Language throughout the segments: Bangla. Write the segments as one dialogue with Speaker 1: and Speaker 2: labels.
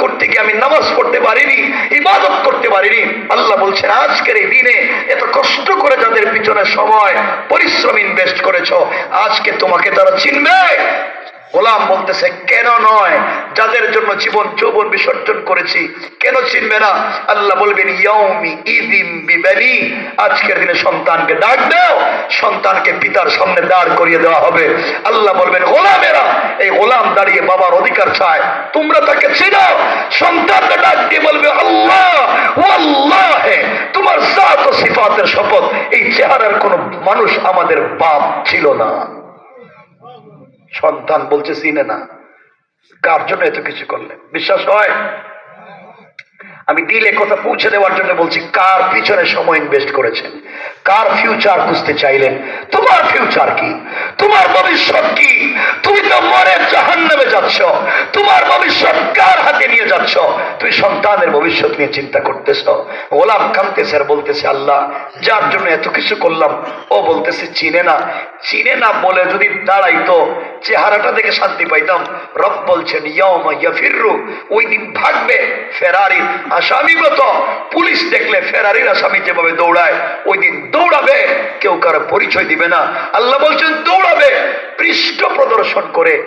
Speaker 1: করতে গিয়ে আমি নামাজ পড়তে পারিনি, ইবাদত করতে পারিনি। আল্লাহ বলছেন, আজকের এই দিনে এত কষ্ট করে যাদের পিছনে সময়, পরিশ্রম ইনভেস্ট করেছ, আজকে তোমাকে তারা চিনবে। গোলাম বলতেছে, কেন নয়? যাদের জন্য জীবন যৌবন বিসর্জন করেছি, কেন চিনবে না? আল্লাহ বলবেন আজকের দিনে সন্তানকে ডাক দাও, সন্তানকে পিতার সামনে দাঁড় করিয়ে দেওয়া হবে। আল্লাহ বলবেন, গোলামেরা, এই গোলাম দাঁড়িয়ে বাবার অধিকার চায়, তোমরা তাকে চিনাও, সন্তানকে ডাক দিয়ে বলবে, আল্লাহ আল্লাহ তোমার সাত সিফাতের শপথ, এই চেহারার কোনো মানুষ আমাদের বাপ ছিল না। সন্তান বলছে চিনে না। কার জন্য এত কিছু করলেন বিশ্বাস হয়? আমি দিলে কথা পৌঁছে দেওয়ার জন্য বলছি, কার পিছনে সময় ইনভেস্ট করেছেন? কার ফিউচার খুঁজতে চাইলেন? তোমার ফিউচার কি? তোমার ভবিষ্যৎ কি? তুমি তো মরে জাহান নামে যাচ্ছ। তোমার ভবিষ্যৎ কার হাতে নিয়ে যাচ্ছ? তুমি সন্তানের ভবিষ্যৎ নিয়ে চিন্তা করতেছ। ওলাম কানতেছে আর বলতেছে, আল্লাহ, যার জন্য এত কিছু করলাম, ও বলতেছে, চিনে না। চিনে না বলে যদি দাঁড়াইতো চেহারাটা দেখে শান্তি পাইতাম। রব বলছেন ওই দিন ভাগবে ফেরারি আসামিগত পুলিশ দেখলে ফেরারির আসামি যেভাবে দৌড়ায়, ওই দিন দৌড়াবে। কেউ কারও পরিচয় দিবে না। আল্লাহ বলছেন, দৌড়াবে। পৃষ্ঠ প্রদর্শন করে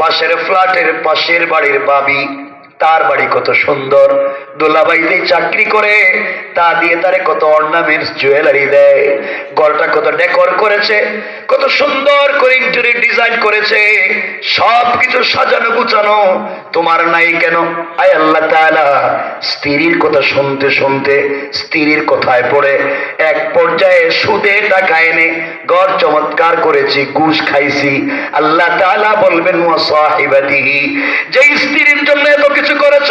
Speaker 1: পাশের ফ্ল্যাটের পাশের বাড়ির বাবি। তার বাড়ি কত সুন্দর। দোলাবাইতে চাকরি করে, তা দিয়ে তারে কত অর্নামেন্টস জুয়েলারি দেয়। ঘরটা কত ডেকর করেছে, কত সুন্দর করে ইন্টেরিয়র ডিজাইন করেছে। সব কিছু সাজানো গুছানো, তোমার নাই কেন? আয় আল্লাহ তাআলা, স্ত্রীর কথা শুনতে শুনতে স্ত্রীর কথায় পড়ে। এক পর্যায়ে সুদে টাকা এনে ঘর চমৎকার করেছি, ঘুষ খাইছি। আল্লাহ তাআলা বলবেন, ওয়া সাহিবাতিহি, যে স্ত্রীর জন্য এত কিছু করেছ।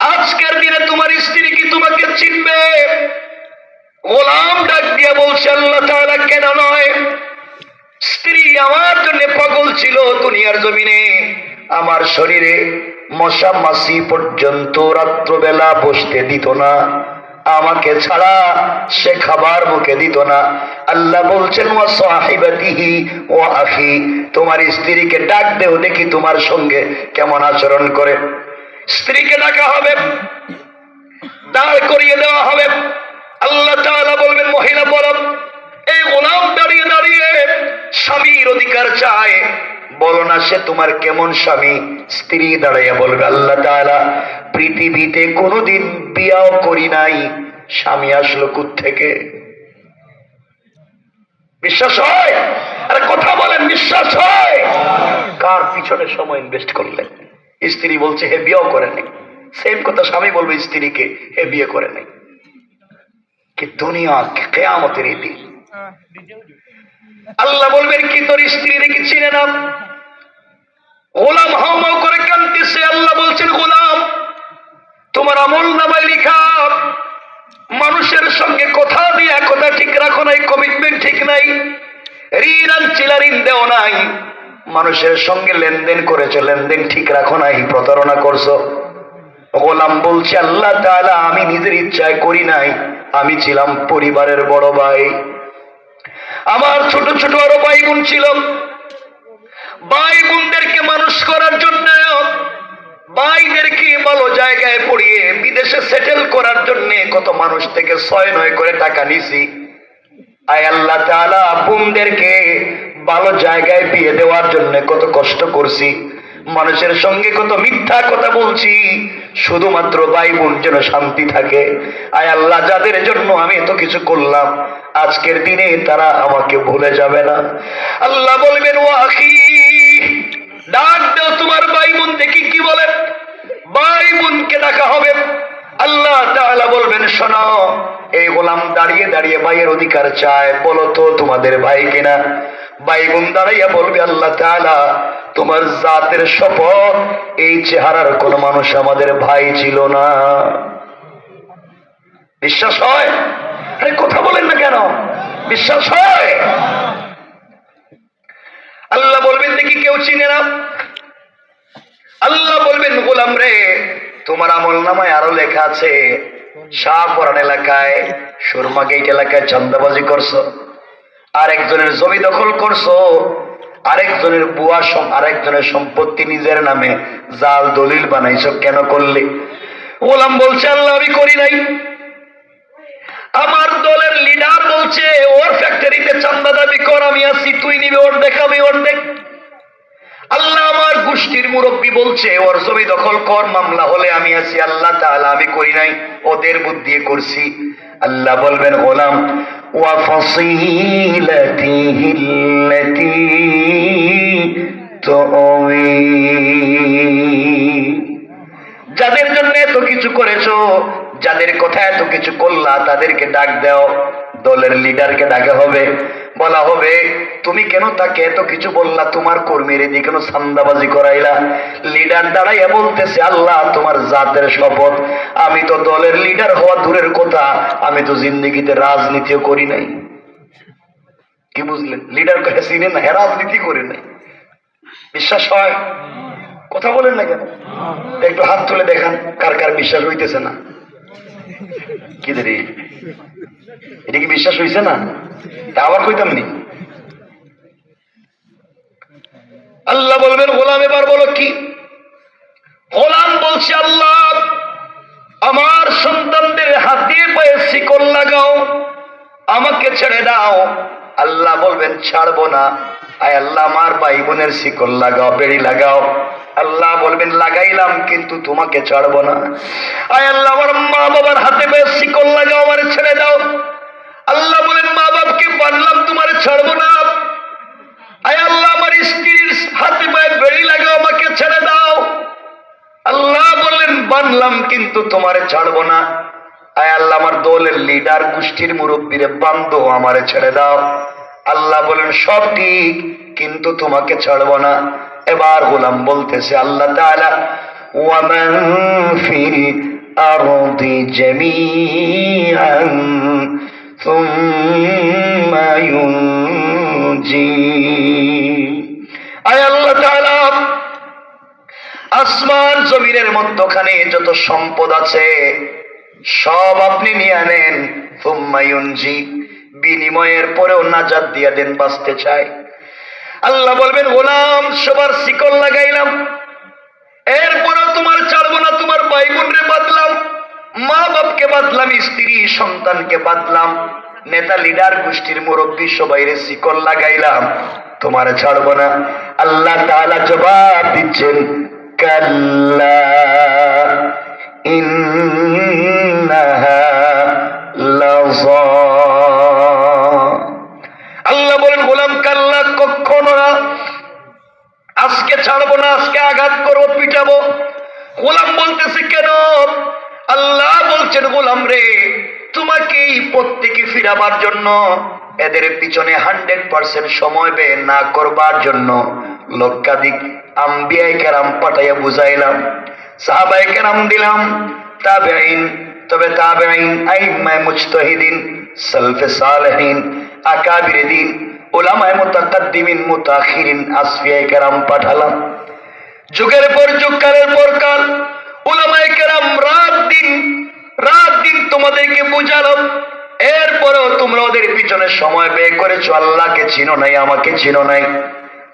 Speaker 1: আজকের দিনে তোমার স্ত্রী কি তোমাকে চিনবে? গোলাম ডাক দিয়া বলছে, আল্লাহ তাহলে কেন নয়? স্ত্রী আমার জন্য পাগল ছিল দুনিয়ার জমিনে। আমার শরীরে মশা মাসি পর্যন্ত রাত্রবেলা বসতে দিত না। আমাকে ছাড়া সে খাবার মুখে দিত না। আল্লাহ বলছেন ও সাহিবাতিহি ও আখি, তোমার স্ত্রীকে ডাক দেও, দেখি তোমার সঙ্গে কেমন আচরণ করে। স্ত্রীকে ডাকা হবে, দাঁড় করিয়ে দেওয়া হবে। আল্লাহ তাআলা বলবেন, মহিলা বলব এই গোলাম দাঁড়িয়ে দাঁড়িয়ে স্বামীর অধিকার চায়। বলো না, সে তোমার কেমন স্বামী? স্ত্রী দাঁড়াইয়া বলবে, আল্লাহ তাআলা পৃথিবীতে কোনোদিন বিয়াও করি নাই। স্বামী আসলো থেকে বিশ্বাস হয়! আরে কথা বলেন বিশ্বাস হয়! কার পিছনে সময় ইনভেস্ট করলেন? স্ত্রী বলছে, হে, বিয়েও করে নাই। সেম কথা স্বামী বলবে স্ত্রীকে, হে, বিয়ে করে নাই। কি দুনিয়া কেয়ামতের এই আল্লাহ বলবেন, কি তোর স্ত্রী রেখে চিনে না? গোলাম হাও করে কানতেছে আল্লাহ বলছেন, গোলাম তোমার আমল নামায় লিখা। মানুষের সঙ্গে কথা দিয়ে কথা ঠিক রাখো নাই কমিটমেন্ট ঠিক নাই। ঋণ আনছিলা ঋণ দেও নাই। মানুষের সঙ্গে লেনদেন করেছ, লেনদেন ঠিক রাখো নাই, প্রতারণা করছ। গোলাম বলছে, আল্লাহ তাআলা, আমি নিজের ইচ্ছায় করি নাই। আমি ছিলাম পরিবারের বড় ভাই। আমার ছোট ছোট আরও ভাই বোন ছিল। ভাই বোনদেরকে মানুষ করার জন্য ভাইদেরকে ভালো জায়গায় পড়িয়ে বিদেশে সেটেল করার জন্য কত মানুষ থেকে ছয়, নয় করে টাকা নিছি? আয় আল্লাহ তাআলা, বোনদেরকে ভালো জায়গায় বিয়ে দেওয়ার জন্য কত কষ্ট করছি। মানুষের সঙ্গে কত মিথ্যা কথা বলছি। শুধুমাত্র ভাই বোন যেন শান্তি থাকে। আয় আল্লাহ, যাদের জন্য আমি এত কিছু করলাম, আজকের দিনে তারা আমাকে ভুলে যাবে না। আল্লাহ বলবেন ও আখি ডাক দেও তোমার ভাই বোন দেখি কি বলে? ভাই বোনকে ডাকা হবে। আল্লাহ তাআলা বলবেন, শোনো, এই গোলাম দাঁড়িয়ে দাঁড়িয়ে ভাইয়ের অধিকার চায়, বলো তো তোমাদের ভাই কিনা? বাইগুন দাঁড়াইয়া বলবে, আল্লাহ তাআলা, তোমার জাতের শপথ, এই চেহারার কোন মানুষ আমাদের ভাই ছিল না। বিশ্বাস হয়? আরে, কথা বলেন না কেন? বিশ্বাস হয়? আল্লাহ বলবেন, দেখি কেউ চিনে না আল্লাহ বলবেন, গোলাম রে, তোমার আমল নামায় আরও লেখা আছে শাহপুরান এলাকায়, সুরমা গেট এলাকায় চন্দাবাজি করছ, আরেকজনের জমি দখল করছ, আরেকজনের বুয়া সম, আরেকজনের সম্পত্তি নিজের নামে জাল দলিল বানাইছো, কেন করলে? গোলাম বলছে, আল্লাহ, আমি করি নাই। আমার দলের লিডার বলছে, ওর ফ্যাক্টরিতে আমি তুই নিবে দেখ আল্লাহ আমার গোষ্ঠীর মুরব্বী বলছে, ওর জমি দখল কর, মামলা হলে আমি আছি। আল্লাহ তাআলা আমি করি নাই, ওদের বুদ্ধি করছি। আল্লাহ বলবেন, গোলাম যাদের জন্য এত কিছু করেছ, যাদের কথা এত কিছু করলা, তাদেরকে ডাক দাও। দলের লিডারকে ডাকা হবে, বলা হবে, তুমি কেন তাকে এত কিছু বললা? তোমার কর্মীর এদিকে কেন সান্দাবাজি করাইলা। লিডার দাঁড়াইয়া বলতেছে আল্লাহ, তোমার জাতের শপথ। আমি তো দলের লিডার হওয়া দূরের কথা। আমি তো জিন্দগিতে রাজনীতিও করি নাই। কি বুঝলেন? লিডার কে চিনে না হ্যাঁ রাজনীতি করে নাই। বিশ্বাস হয়? কথা বলেন না কেন? একটু হাত তুলে দেখান, কার কার বিশ্বাস হইতেছে না। কি দেরি? এটা কি বিশ্বাস হইছে না? তা আবার কইতাম নি। আল্লাহ বলবেন, গোলাম, এবার বলো কি? গোলাম বলছে, আল্লাহ, আমার সন্তানদের হাতে পায়ে শিকল লাগাও, আমাকে ছেড়ে দাও। আল্লাহ বলবেন, ছাড়বো না। আয় আল্লাহ, আমার ভাই বোনের শিকল লাগাও, বেড়ি লাগাও। আল্লাহ বলবেন, লাগাইলাম, কিন্তু তোমাকে ছাড়বো না। আয় আল্লাহ, আমার মা বাবার হাতে পায়ে শিকল লাগাও, আমার ছেড়ে দাও। আল্লাহ বলেন মা বাপকে বানলাম তোমার ছাড়বো না। আয় আল্লাহ, আমার স্ত্রীর হাতে পায়ে বেড়ি লাগাও, আমাকে ছেড়ে দাও। আল্লাহ বললেন, বানলাম, কিন্তু তোমারে ছাড়বো না। আয় আল্লাহ, আমার দলের লিডার গোষ্ঠীর মুরব্বীরে বান্ধ আমারে ছেড়ে দাও। আল্লাহ বলেন, সব ঠিক, কিন্তু তোমাকে ছাড়বো না। এবার গোলাম বলতেছে, আল্লাহ সুম্মা আল্লাহ আসমান জমিনের মধ্যখানে যত সম্পদ আছে, সব আপনি নিয়ে আনেন। ফুম্মায়ুনজি বিনিময়ের পরেও নাজাত দিয়া দেন, বাঁচতে চাই আল্লাহ বলবেন, গোলাম, সবার শিকল লাগাইলাম। এরপরেও তোমার ছাড়বো না, তোমার ভাই বোন রে বাদলাম মা বাপকে বাদলাম স্ত্রী, সন্তানকে বাদলাম নেতা, লিডার, গোষ্ঠীর মুরব্বী সবাই রে শিকল লাগাইলাম। তোমার ছাড়বো না। আল্লাহ তাআলা জবাব দিচ্ছেন, কাল্লা ইন্নাহা আজকে ছাড়বো না, আজকে আঘাত করব, পিটাবো। গোলাম বলতেছে, কেন? আল্লাহ বলছেন, গোলাম রে, তোমাকে এই প্রত্যেকে ফিরাবার জন্য, এদের পিছনে হান্ড্রেড পার্সেন্ট সময় ব্যয় না করবার জন্য লক্ষাধিক আম্বিয়াই কেরাম পাঠাইয়া বুঝাইলাম সাহাবাই কেরাম দিলাম তাবেইন তবে তাবেইন আইম্মায় মুজতাহিদিন, সালফে সালেহিন, আকাবির দিন ওলামায় মুতাকাদ্দিমিন মুতাখিরিন আসফিয়াই কেরাম পাঠালাম। যুগের পর যুগ, কালের পর কাল, ওলামায় কেরাম রাত দিন রাত দিন তোমাদেরকে বুঝালাম। এরপরেও তোমরা ওদের পিছনে সময় ব্যয় করেছ, আল্লাহকে চিনো নাই, আমাকে চিনো নাই।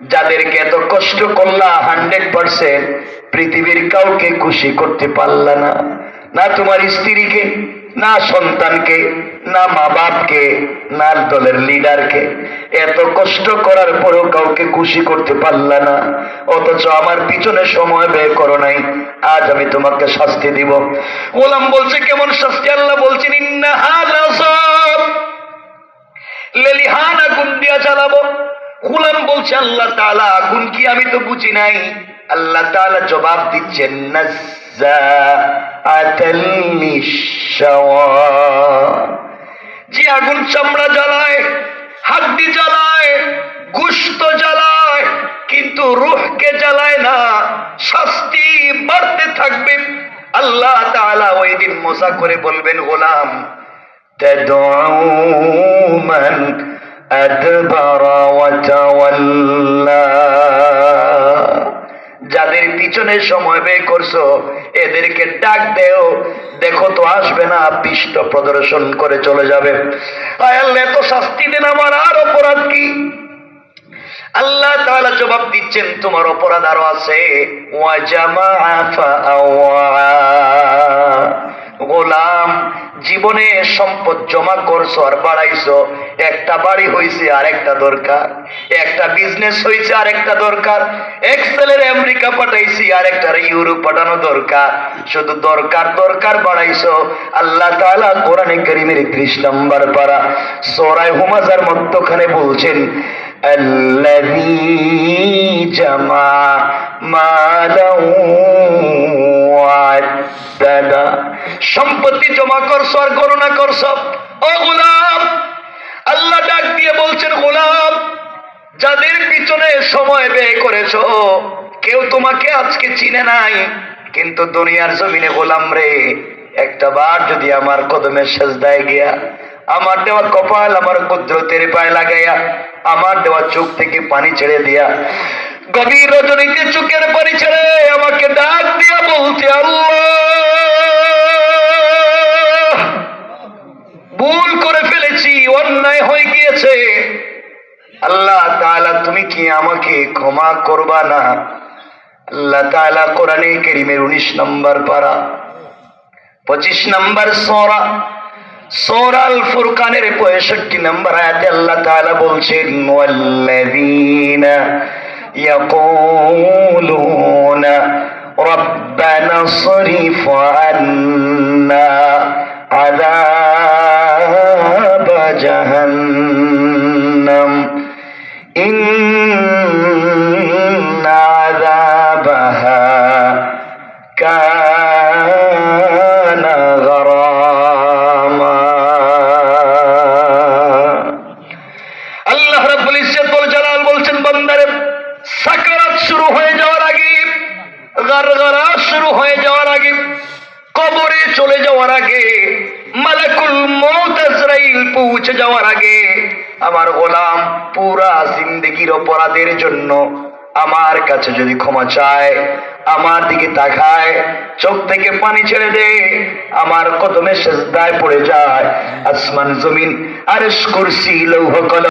Speaker 1: যাদেরকে এত কষ্ট করলা হান্ড্রেড পার্সেন্ট পৃথিবীর কাউকে খুশি করতে পারলা না। না তোমার স্ত্রীকে না সন্তানকে, না মা বাপকে না দলের লিডারকে এত কষ্ট করার পরেও কাউকে খুশি করতে পারলা না। অথচ আমার পিছনে সময় ব্যয় করো নাই। আজ আমি তোমাকে শাস্তি দিব। গোলাম বলছে, কেমন শাস্তি? আল্লাহ বলছেন লেলিহান আগুন দিয়া জ্বালাবো গোলাম বলছে, আল্লাহ তাআলা আগুন কি আমি তো বুঝি নাই। আল্লাহ তাআলা জবাব দিচ্ছেন লিশাওয়া যে আগুন চামড়া জ্বালায় হাড্ডি জ্বালায় গুস্ত জ্বালায় কিন্তু রুহকে জ্বালায় না শাস্তি বাড়তে থাকবে আল্লাহ তাআলা ওই দিন মজা করে বলবেন গোলাম تدعو من أدبر وتولى যাদের পিছনে সময় ব্যয় করছ, এদেরকে ডাক দেও। দেখো তো আসবে না পৃষ্ঠ প্রদর্শন করে চলে যাবে। এত শাস্তি দেন আমার, আর অপরাধ কি? আল্লাহ তাআলা জবাব দিচ্ছেন, তোমার অপরাধ আরও আছে। গোলাম জীবনে সম্পদ জমা করছো আর বাড়াইছো একটা বাড়ি হইছে আর একটা দরকার একটা বিজনেস হইছে আর একটা দরকার এক ছেলের আমেরিকা পাঠাইছি আর একটা ইউরোপ পাঠানো দরকার শুধু দরকার দরকার বাড়াইছো আল্লাহ তাআলা কোরআনে কারীমের 30 নম্বর পারা সূরা হুমাজার মধ্যখানে বলছেন الذي جمع مالا وعددا সম্পত্তি জমা করছ আর গণনা করছ। ও গোলাম, আল্লাহ ডাক দিয়ে বলছেন, গোলাম, যাদের পিছনে সময় ব্যয় করেছ, কেউ তোমাকে আজকে চিনে নাই, কিন্তু দুনিয়ার জমিনে গোলাম রে, একটা বার যদি আমার কদমের সেজদায় গিয়া, আমার দেওয়া কপাল, আমার কুদরতের পায়ে লাগাইয়া, আমার দেওয়া চোখ থেকে পানি ছেড়ে দিয়া, গভীর রজনীতে চোখের পানি ছেড়ে আমাকে ডাক দিয়া বলতে, আল্লাহ ভুল করে ফেলেছি অন্যায় হয়ে গিয়েছে আল্লাহ তাআলা তুমি কি আমাকে ক্ষমা করবা না আল্লাহ তাআলা কোরআনে কারীমের 19 নম্বর পারা 25 নম্বর সূরা সূরা আল ফুরকানের 65 নম্বর আয়াতে আল্লাহ তাআলা বলছেন ওয়াল্লাযীনা ইয়াকুলুনা রব্বানা صرف عنا عذاب جهنم إن عذابها كان غراما আল্লাহ রাব্বুল ইজ্জত ওয়াল জালাল বলছেন বান্দারে সাকারাত শুরু হয়ে যাওয়ার আগে গারগারা শুরু হয়ে যাওয়ার আগে কবরে চলে যাওয়ার আগে মালাকুল মৌতাজরাইল পৌঁছে যাওয়ার আগে আমার গোলাম পুরা জিন্দেগির অপরাধের জন্য আমার কাছে যদি ক্ষমা চায়, আমার দিকে তাকায়, চোখ থেকে পানি ছেড়ে দে আমার কদমে সেজদায় পড়ে যায়, আসমান জমিন আরশ কুরসি লৌহ কলম